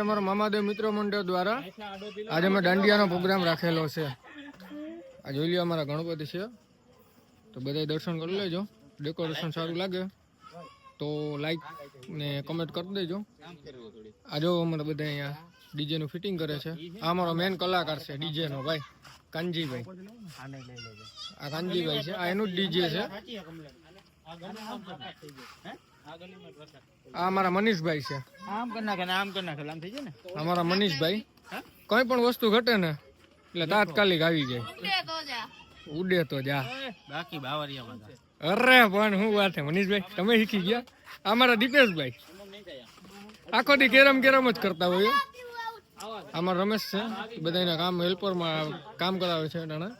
અમારા મામાદેવ મિત્ર મંડળ દ્વારા આજે અમે દાંડિયાનો પ્રોગ્રામ રાખેલો છે. આ જોઈ લ્યો અમારા ગણપતિ છે. તો બધા દર્શન કરી લેજો. ડેકોરેશન સારું લાગે. તો લાઈક ને કમેન્ટ કરી દેજો. આ જો અમારા બધા અહીંયા ડીજેનું ફિટિંગ કરે છે. આ અમારો મેન કલાકાર છે ડીજેનો ભાઈ, કાનજીભાઈ. આ કાનજીભાઈ છે. આ એનું જ ડીજે છે. આ અમારા મનીષભાઈ છે. આમ કરી નાખે આમ કરી નાખે આમ થઈ જાય ને? અમારા મનીષભાઈ. કઈ પણ વસ્તુ ઘટે ને એટલે તાત્કાલિક આવી જાય. ઉડે તો જા. બાકી બાવરિયા બધા અરે પણ હું વાત છે મનીષભાઈ? તમે શીખી ગયા? અમારા દીપેશભાઈ. આખો દી કેરમ કેરમ જ કરતા હોય અમારા રમેશ છે બધાના કામ હેલ્પરમાં કામ કરાવે છે અટાણા.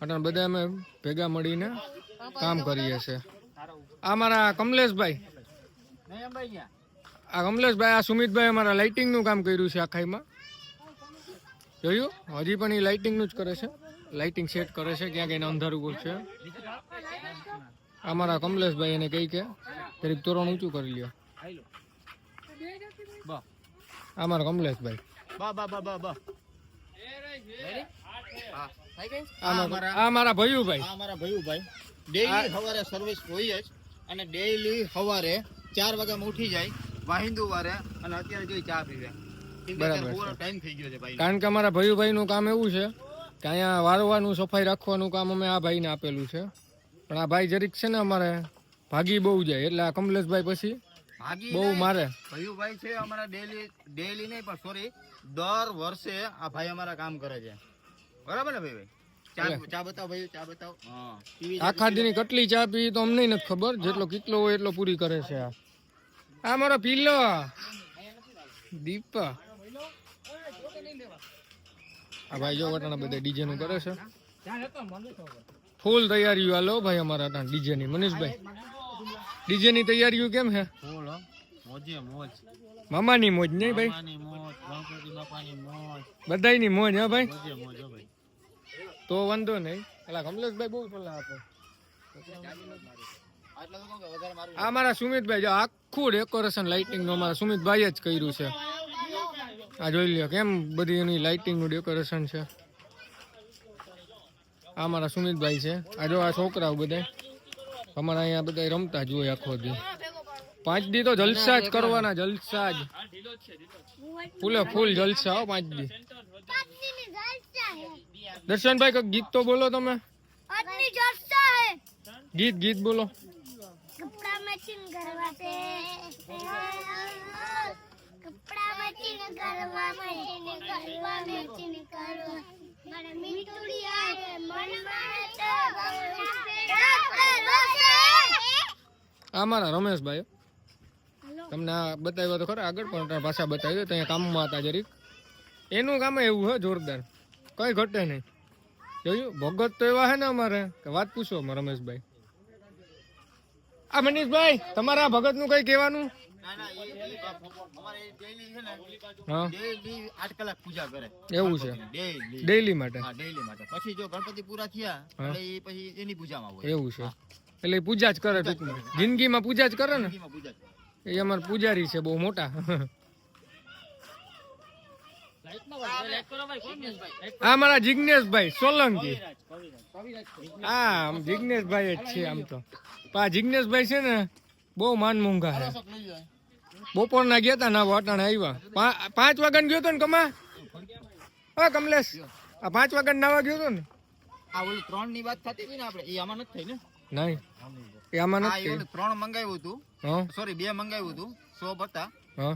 અટાણે બધા અમે ભેગા મળીને કામ કરીએ છીએ આ મારા કમલેશભાઈ. આ કમલેશભાઈ આ સુમિતભાઈ અમારા લાઇટિંગનું કામ કર્યું છે આખાઈમાં. જોયું? હજી પણ એ લાઇટિંગનું જ કરે છે. લાઇટિંગ સેટ કરે છે ક્યાંક એને અંધારું છે. અમારા કમલેશભાઈ એને કહી કે તરીક તોરણ ઊંચું કરી લ્યો. અમારા કમલેશભાઈ. બા બા બા બા બા. આ મારા- આ મારા ભયુભાઈ. આ અમારા ભયુભાઈ. ડેઈલી સવારે સર્વિસ હોય જ અને ડેઈલી સવારે ચાર વાગ્યામાં ઉઠી જાય વાહિંદુ વારે અને અત્યારે જોઈ ચા પીવે કારણ કે અમારા ભયુભાઈનું કામ એવું છે કે અહીંયા વારવાનું સફાઈ રાખવાનું કામ અમે આ ભાઈને આપેલું છે. પણ આ ભાઈ જરીક છે ને અમારે ભાગી બહુ જાય. એટલે આ કમલેશભાઈ પછી બહુ મારે. ભયુભાઈ છે અમારા ડેઈલી ડેલી નહીં પણ સોરી દર વર્ષે આ ભાઈ અમારા કામ કરે છે. બરાબર ને ભાઈ ભાઈ? આખા દીની કેટલી ચા પી તો અમને નથી ખબર. જેટલો કેટલો હોય એટલો પૂરી કરે છે આ. આ મારો પીલો. દીપ. આ ભાઈ જો વટાણા બધા ડીજે નું કરે છે. ફૂલ તૈયારીઓ હાલો ભાઈ અમારા ડીજે ની મનીષભાઈ ડીજે ની તૈયારીઓ કેમ છે? ફૂલ હો. મોજ મામાની મોજ નહીં ભાઈ? બાપાની મોજ મોજ. બધાયની મોજ હા ભાઈ? મોજે મોજ હો ભાઈ. તો વાંધો નહીં. પેલા કમલેશભાઈ બહુ સલાહ આપે. આ મારા સુમિતભાઈ જો આખું ડેકોરેશન લાઇટિંગનું અમારા સુમિતભાઈ જ કર્યું છે. આ જોઈ લ્યો કેમ બધી એની લાઇટિંગનું ડેકોરેશન છે? આ મારા સુમિતભાઈ છે. આ જો આ છોકરાઓ બધા અમારા અહીંયા બધા રમતા જ હોય આખો દી. પાંચ દી તો જલસા જ કરવાના જલસા જ. ફૂલે ફૂલ જલસા હો પાંચ દી. દર્શનભાઈ કઈ ગીત તો બોલો તમે. ગીત ગીત બોલો. કપડા આ મારા રમેશભાઈ તમને બતાવ્યો બતાવ્યા તો ખરા આગળ પણ ભાષા બતાવ્યો બતાવ્યું ત્યાં કામમાં હતા જરીક. એનું કામ એવું હે જોરદાર. કઈ ઘટે નહીં. જોયું? ભગત તો એવા હે ને અમારે. કે વાત પૂછો રમેશભાઈ. આ મનીષભાઈ તમારા ભગતનું કઈ કહેવાનું? એવું છે. ડેઈલી માટે. હા. ડેઈલી માટે પછી જો ગણપતિ પૂરા થયા પછી એની પૂજામાં એવું છે. એટલે પૂજા જ કરે ટૂંકમાં. જિંદગીમાં પૂજા જ કરે ને. એ અમારા પૂજારી છે, બહુ મોટા. આ મારા જિજ્ઞેશભાઈ સોલંકી. હા, આમ જિજ્ઞેશભાઈ જ છે આમ તો. આ જિજ્ઞેશભાઈ છે ને, બહુ માન મૂંગા છે. બપોરના ગયા તા ના વાટાણે આવ્યા પાંચ વાગ્યાને ગયો તો ને કમા? હા, કમલેશ. આ પાંચ વાગ્યાને નાવા ગયો તો ને? આ ઓલું ત્રણની વાત થતી હતી ને આપણે એ આમાં નથી થઈ ને? નહીં. એ આમાં નથી. ત્રણ મંગાવ્યું હતું. સોરી બે મંગાવ્યું હતું. શોપ હતા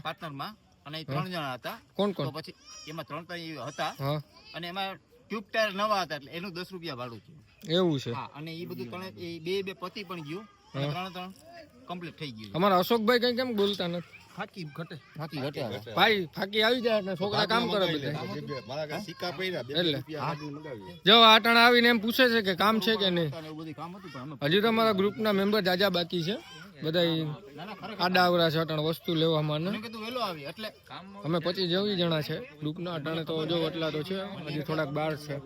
પાર્ટનરમાં. અને ત્રણ જણા હતા. કોણ કોણ? પછી એમાં ત્રણ ત્રણ હતા. અને એમાં ટ્યુબ ટાયર નવા હતા એટલે એનું દસ રૂપિયા ભાડું છે એવું છે? અને એ બધું ત્રણ બે બે પતિ પણ ગયું. ત્રણ ત્રણ કમ્પ્લીટ થઈ ગયું. અમારા અશોકભાઈ કઈ કેમ બોલતા નથી? ફાકી ઘટે. ફાકી ઘટે ભાઈ ફાકી આવી જાય છોકરા કામ કરે બધા. એટલે. જો આટણ આવીને એમ પૂછે છે કે કામ છે કે નહીં? હજી તો ગ્રુપના મેમ્બર જાજા બાકી છે. બધા આડા આવરા છે અટણ વસ્તુ લેવામાં ને. મેં કીધું વહેલો આવી એટલે. કામ અમે પચીસ જેવી જણા છે. ગ્રુપના અટાણે તો જો એટલા તો છે હજી થોડાક બાર છે.